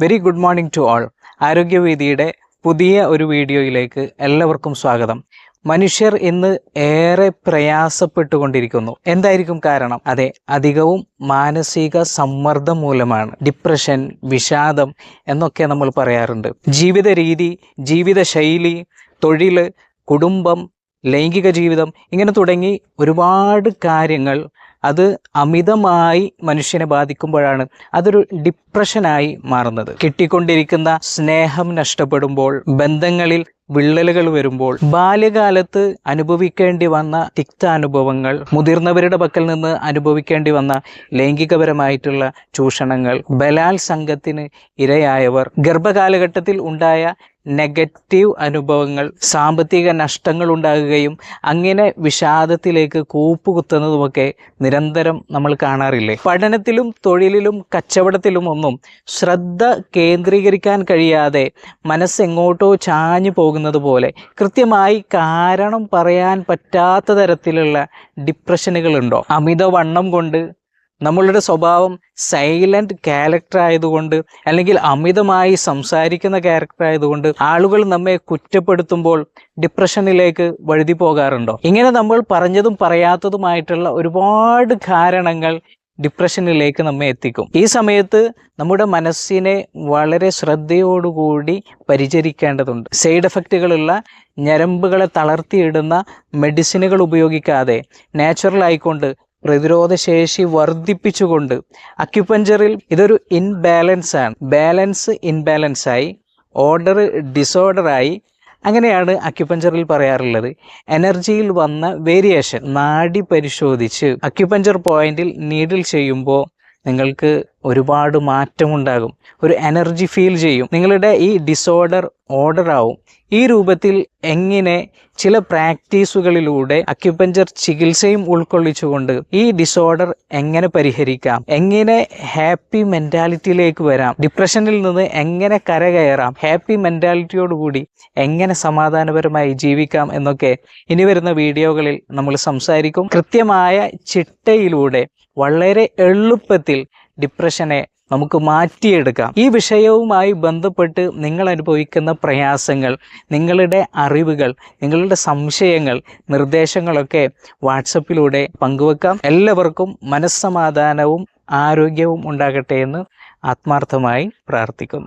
Very good morning to all. ആരോഗ്യവേദിയുടെ പുതിയ ഒരു വീഡിയോയിലേക്ക് എല്ലാവർക്കും സ്വാഗതം. മനുഷ്യർ ഇന്ന് ഏറെ പ്രയാസപ്പെട്ടുകൊണ്ടിരിക്കുന്നു. എന്തായിരിക്കും കാരണം? അതെ അധികവും മാനസിക സമ്മർദ്ദം മൂലമാണ്. ഡിപ്രഷൻ വിഷാദം എന്നൊക്കെ നമ്മൾ പറയാറുണ്ട്. ജീവിത രീതി ജീവിത ശൈലി തൊഴിൽ കുടുംബം ലൈംഗിക ജീവിതം ഇങ്ങനെ തുടങ്ങി ഒരുപാട് കാര്യങ്ങൾ അത് അമിതമായി മനുഷ്യനെ ബാധിക്കുമ്പോഴാണ് അതൊരു ഡിപ്രഷനായി മാറുന്നത്. കിട്ടിക്കൊണ്ടിരിക്കുന്ന സ്നേഹം നഷ്ടപ്പെടുമ്പോൾ ബന്ധങ്ങളിൽ വിള്ളലുകൾ വരുമ്പോൾ ബാല്യകാലത്ത് അനുഭവിക്കേണ്ടി വന്ന തിക്താനുഭവങ്ങൾ മുതിർന്നവരുടെ പക്കൽ നിന്ന് അനുഭവിക്കേണ്ടി വന്ന ലൈംഗികപരമായിട്ടുള്ള ചൂഷണങ്ങൾ ബലാത്സംഗത്തിന് ഇരയായവർ ഗർഭകാലഘട്ടത്തിൽ ഉണ്ടായ നെഗറ്റീവ് അനുഭവങ്ങൾ സാമ്പത്തിക നഷ്ടങ്ങൾ ഉണ്ടാകുകയും അങ്ങനെ വിഷാദത്തിലേക്ക് കൂപ്പുകുത്തുന്നതുമൊക്കെ നിരന്തരം നമ്മൾ കാണാറില്ലേ? പഠനത്തിലും തൊഴിലിലും കച്ചവടത്തിലും ഒന്നും ശ്രദ്ധ കേന്ദ്രീകരിക്കാൻ കഴിയാതെ മനസ്സെങ്ങോട്ടോ ചാഞ്ഞു പോകുന്നത് പോലെ കൃത്യമായി കാരണം പറയാൻ പറ്റാത്ത തരത്തിലുള്ള ഡിപ്രഷനുകളുണ്ടോ അമിതവണ്ണം കൊണ്ട് നമ്മളുടെ സ്വഭാവം സൈലന്റ് ക്യാരക്ടർ ആയതുകൊണ്ട് അല്ലെങ്കിൽ അമിതമായി സംസാരിക്കുന്ന ക്യാരക്ടർ ആയതുകൊണ്ട് ആളുകൾ നമ്മെ കുറ്റപ്പെടുത്തുമ്പോൾ ഡിപ്രഷനിലേക്ക് വഴുതി പോകാറുണ്ടോ? ഇങ്ങനെ നമ്മൾ പറഞ്ഞതും പറയാത്തതുമായിട്ടുള്ള ഒരുപാട് കാരണങ്ങൾ ഡിപ്രഷനിലേക്ക് നമ്മെ എത്തിക്കും. ഈ സമയത്ത് നമ്മുടെ മനസ്സിനെ വളരെ ശ്രദ്ധയോടുകൂടി പരിചരിക്കേണ്ടതുണ്ട്. സൈഡ് എഫക്റ്റുകളുള്ള ഞരമ്പുകളെ തളർത്തിയിടുന്ന മെഡിസിനുകൾ ഉപയോഗിക്കാതെ നാച്ചുറൽ ആയിക്കൊണ്ട് പ്രതിരോധശേഷി വർദ്ധിപ്പിച്ചുകൊണ്ട് അക്യുപഞ്ചറിൽ ഇതൊരു ഇൻബാലൻസ് ആണ്. ബാലൻസ് ഇൻബാലൻസ് ആയി ഓർഡർ ഡിസോർഡർ ആയി. അങ്ങനെയാണ് അക്യുപഞ്ചറിൽ പറയാറുള്ളത്. എനർജിയിൽ വന്ന വേരിയേഷൻ നാടി പരിശോധിച്ച് അക്യുപഞ്ചർ പോയിന്റിൽ നീഡിൽ ചെയ്യുമ്പോൾ നിങ്ങൾക്ക് ഒരുപാട് മാറ്റമുണ്ടാകും. ഒരു എനർജി ഫീൽ ചെയ്യും. നിങ്ങളുടെ ഈ ഡിസോർഡർ ഓർഡർ ആവും. ഈ രൂപത്തിൽ എങ്ങനെ ചില പ്രാക്ടീസുകളിലൂടെ അക്യുപഞ്ചർ ചികിത്സയും ഉൾക്കൊള്ളിച്ചുകൊണ്ട് ഈ ഡിസോർഡർ എങ്ങനെ പരിഹരിക്കാം? എങ്ങനെ ഹാപ്പി മെന്റാലിറ്റിയിലേക്ക് വരാം? ഡിപ്രഷനിൽ നിന്ന് എങ്ങനെ കരകയറാം? ഹാപ്പി മെന്റാലിറ്റിയോടുകൂടി എങ്ങനെ സമാധാനപരമായി ജീവിക്കാം എന്നൊക്കെ ഇനി വരുന്ന വീഡിയോകളിൽ നമ്മൾ സംസാരിക്കും. കൃത്യമായ ചിട്ടയിലൂടെ വളരെ എളുപ്പത്തിൽ ഡിപ്രഷനെ നമുക്ക് മാറ്റിയെടുക്കാം. ഈ വിഷയവുമായി ബന്ധപ്പെട്ട് നിങ്ങൾ അനുഭവിക്കുന്ന പ്രയാസങ്ങൾ നിങ്ങളുടെ അറിവുകൾ നിങ്ങളുടെ സംശയങ്ങൾ നിർദ്ദേശങ്ങളൊക്കെ വാട്സപ്പിലൂടെ പങ്കുവെക്കാം. എല്ലാവർക്കും മനസ്സമാധാനവും ആരോഗ്യവും ഉണ്ടാകട്ടെ എന്ന് ആത്മാർത്ഥമായി പ്രാർത്ഥിക്കുന്നു.